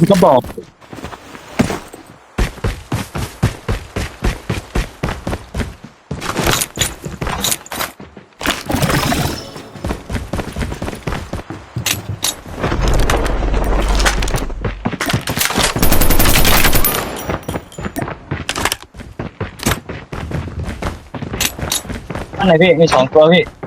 นี่ก็บอกอันไหนพี่ มีสองตัวพี่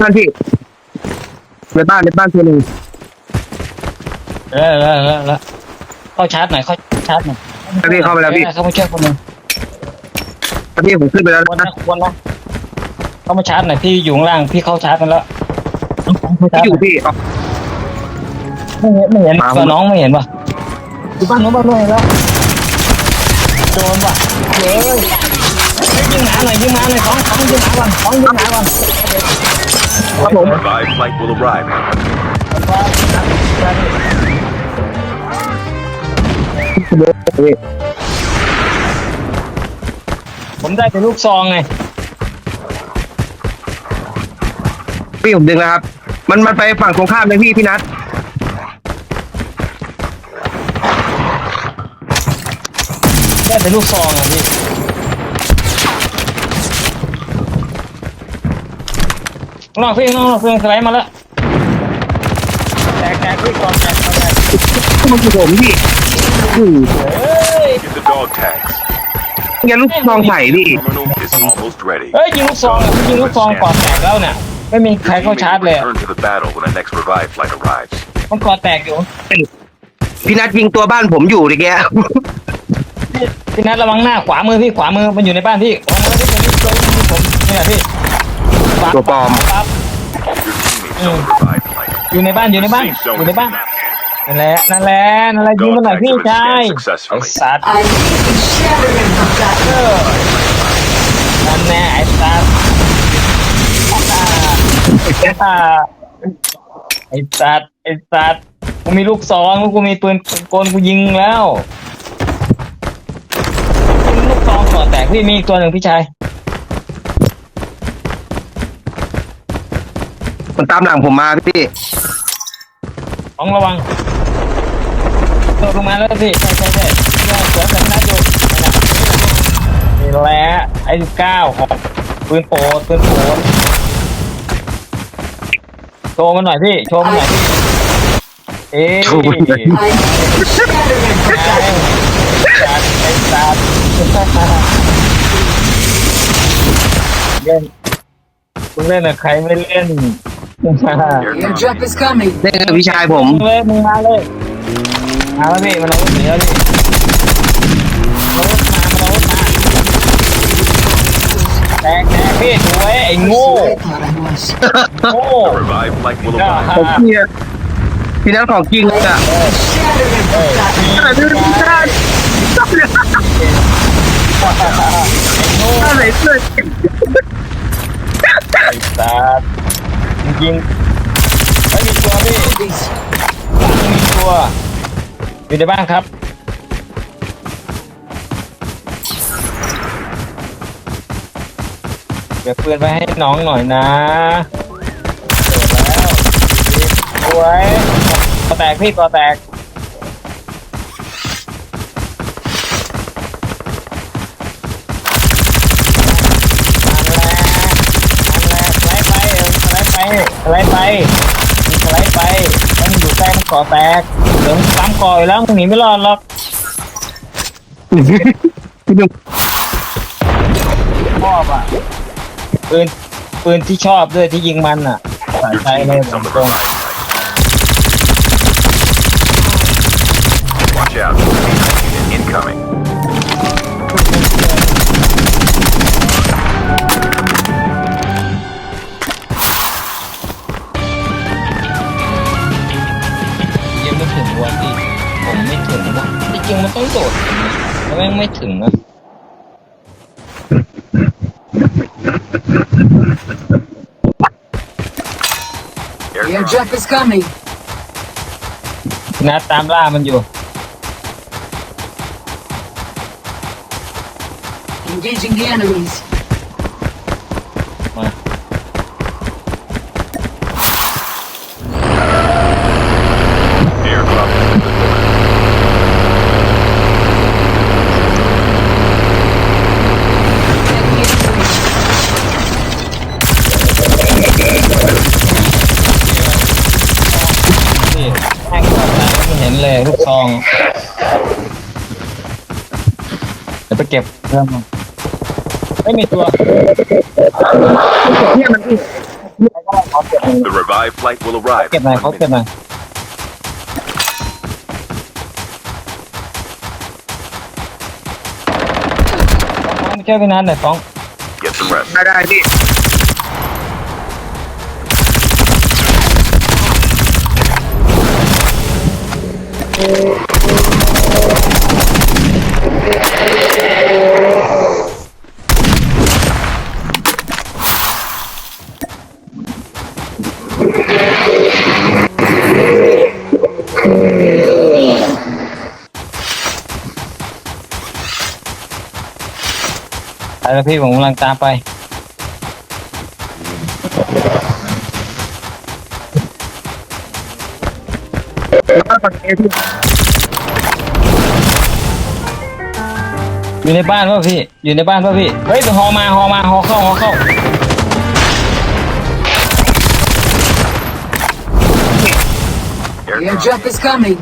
นั่นพี่ในบ้านในบ้านตัวหนึ่งแล้วแล้วแล้วแล้วเข้าชาร์จหน่อยเข้าชาร์จหน่อยแล้วพี่เข้าไปแล้วพี่ออเข้ามาช่วยคนหนึ่งแล้วพี่ผมขึ้นไปแล้ววนนะนะวนนะเข้ามาชาร์จหน่อยพี่อยู่ข้างล่างพี่เข้าชาร์จกันแล้วเข้าชาพี่ร์จอยู่พี่อ๋อไม่เห็นไม่เห็นมา ตัวน้องไม่เห็นป่ะอยู่บ้านนู้นบ้านนู้นแล้วโดนว่ะเย้ยยิงหมาหน่อยยิงหมาหน่อยของของยิงหมาก่อนของยิงหมาก่อน ครับผม Revived flight will arrive. พี่ผมได้แต่ลูกซองไง พี่ผมดึงแล้วครับ มันมันไปฝั่งตรงข้ามเลยพี่พี่นัทได้แต่ลูกซองอะพี่ นอกพี่ข้างนอกพี่สไลด์มาแล้วแตกแตกพี่กองแตกกองแตกมันคือผมพี่อืมเฮ้ย Get the dog tags. งั้นลูกซองใส่พี่ Terminal is almost ready. เฮ้ยยิงลูกซองอะพี่ยิงลูกซองก่อนแตกแล้วเนี่ยไม่มีใครเข้าชาร์จเลยอะ Return to the battle when the next revive flight arrives. มันก่อแตกอยู่พี่นัทยิงตัวบ้านผมอยู่ดิแก พี่พี่นัทระวังหน้าขวามือพี่ขวามือมันอยู่ในบ้านพี่ขวามือที่ตัวนี้ตัวนี้ผมนี่แหละพี่ขวา ตัวปลอม อยู่ในบ้านอยู่ในบ้านอยู่ในบ้านนั่นแหละนั่นแหละนั่นแหละยิงมาหน่อยพี่ชายไอ้สัตว์นั่นแน่ไอ้สัตว์ไอ้สัตว์ไอ้สัตว์กูมีลูกซองกูมีปืนกลกูยิงแล้วลูกซองก่อแตกพี่มีอีกตัวหนึ่งพี่ชาย มันตามหลังผมมาพี่ต้องระวังตกลงมาแล้วพี่ใช่ใช่ใช่เนี่ยสวนสันนัดอยู่นี่แหละไอ้สิบเก้าของปืนโปรดปืนโปรดโชว์มันหน่อยพี่โชว์มันหน่อยพี่เอ๊ะโชว์มันตว์ไอ้สัตว์เล่นคุณเล่นกับใครไม่เล่น Airdrop is coming. นี่คือพี่ชายผม มึงเลยมึงมาเลยมาแล้วพี่มันเอารถหนีแล้วพี่มันเอารถมามันเอารถมาแตกแตกพี่สวยไอ้โง่ That's what I was. โง่ The revive flight will จ้า arrive. ผมพี่พี่นัทของจริงเลยอะ Shattering เอ้ย effect. พี่อะไรพี่นัทไอ้โง่ อะไรเสื้อไอ้สัต ยิงไม่มีตัวพี่ยิงมีตัวอยู่ในบ้านครับเก็บปืนไปให้น้องหน่อยนะเสร็จแล้วสวยก่อแตกพี่ก่อแตก สไลด์ไปมึงสไลด์ไปแล้วมึงอยู่ใกล้มันก่อแตกเดี๋ยวมึงตามก่ออยู่แล้วมึงหนีไม่รอดหรอกพี่หนุ่มชอบอะปืนปืนที่ชอบด้วยที่ยิงมันอะสาย Your ใจเลย teammates ผ on ม the ตรง ไม่ถึงนะ The Airdrop. airdrop is coming. นะตามล่ามันอยู่ Engaging the enemies. ยวไปเก็บเรื่องมันไม่มีตัวเนี่ยมันพี่เขาเก็บหน่อย The revive flight will arrive. เก็บ in หน่อย one เขาเก็บ minute. หน่อยฟ้องช่วยพี่นัทหน่อยฟ้อง Get some rest. ได้ได้พี่ ไปแล้วพี่ผมกำลังตามไป อยู่ในบ้านป่ะพี่ อยู่ในบ้านป่ะพี่ เฮ้ยฮอมาฮอมาฮอเข้าฮอเข้า The Airdrop. airdrop is coming.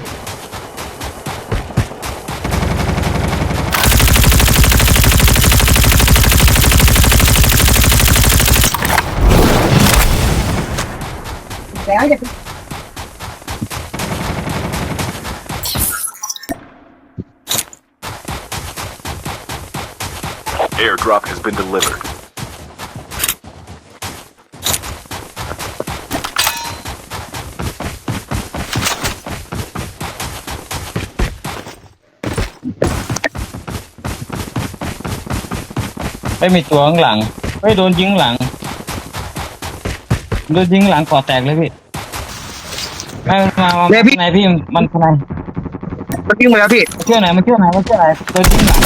แล้วจะ Airdrop has been delivered. ไม่มีตัวข้างหลังเฮ้ยโดนยิงหลังโดนยิงหลังก่อแตกเลยพี่ไม่มามามาไหนพี่มันไหนมันวิ่งมาแล้วพี่ มาช่วยไหนอยมาช่วยไหนอยมาช่วยไหนอยโดนยิงหลัง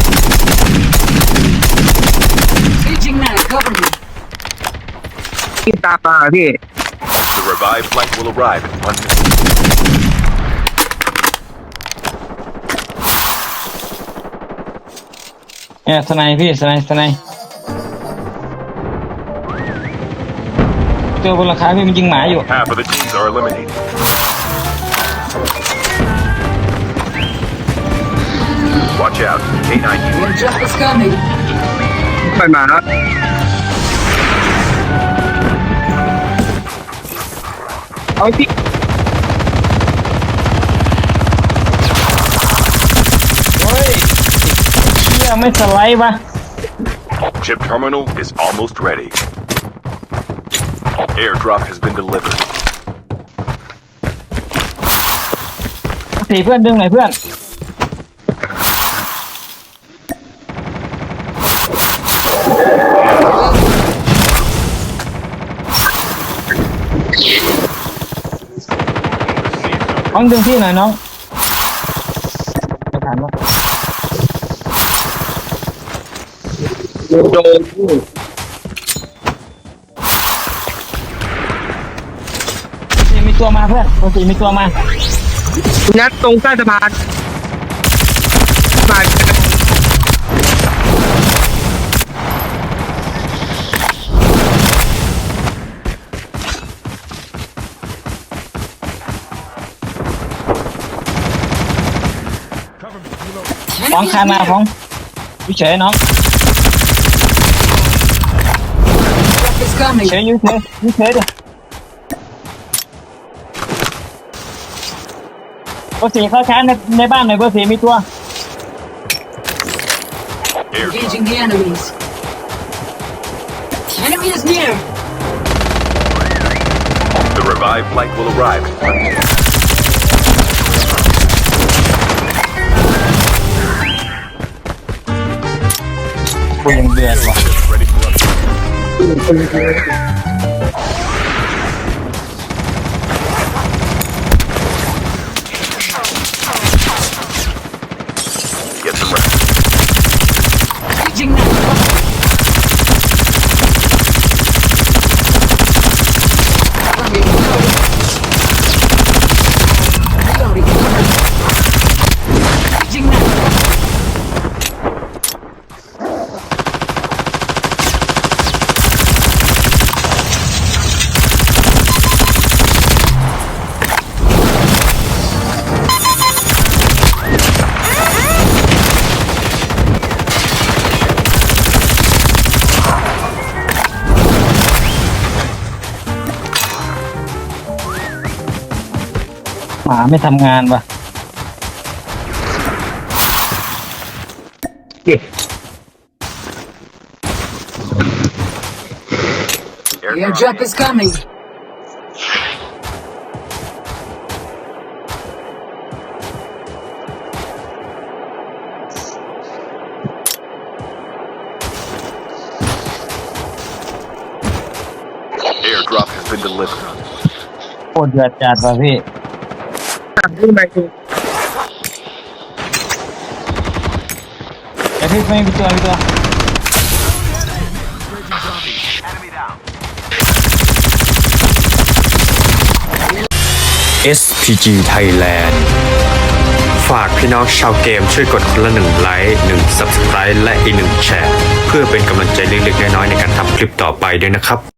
Engaging that. Cover me. วิ่งตามมาพี่ The revive flight will arrive in one minute. เนี่ยสไนด์พี่สไนด์สไนด์ เจอบนหลังคาพี่มันยิงหมาอยู่ Half of the teams are eliminated. Watch out. K9 The unit. airdrop is coming. ไปมาครับ เอาพี่เฮ้ยเชี่ยไม่สไลด์ปะ Chip terminal is almost ready. Airdrop has been delivered. สีเพื่อนดึงหน่อยเพื่อน น้องดึงพี่หน่อยน้องไม่ทันวะโดน ตัวมาเพื่อนตรงสี่มีตัวมานัดตรงใต้สะพานสะพานฟ้องคามาฟ้องวิเฉยน้อง It's coming. เฉยยูเฉยอยูเฉยเด้อ เบอร์สี่เข้าชาร์จในในบ้านหน่อยเบอร์สี่มีตัว Airdrop. Engaging the enemies. Enemy is near. The revived flight will arrive in one minute. กูยังเดือดว่ะ Ready for upgrade. หมาไม่ทำงานว่ะเจ็บ The airdrop is coming. Airdrop has been delivered. โคตรเดือดจัดว่ะพี่ตัดขึ้ นไปคือแต่พี่ไม่มีตัวมีตัว SPG Thailand ฝากพี่น้องชาวเกมช่วยกดคนละหนึ่งไลค์หนึ่ง Subscribe และอีกหนึ่งแชร์ เพื่อเป็นกำลังใจเล็กๆน้อยๆในการทำคลิปต่อไปด้วยนะครับ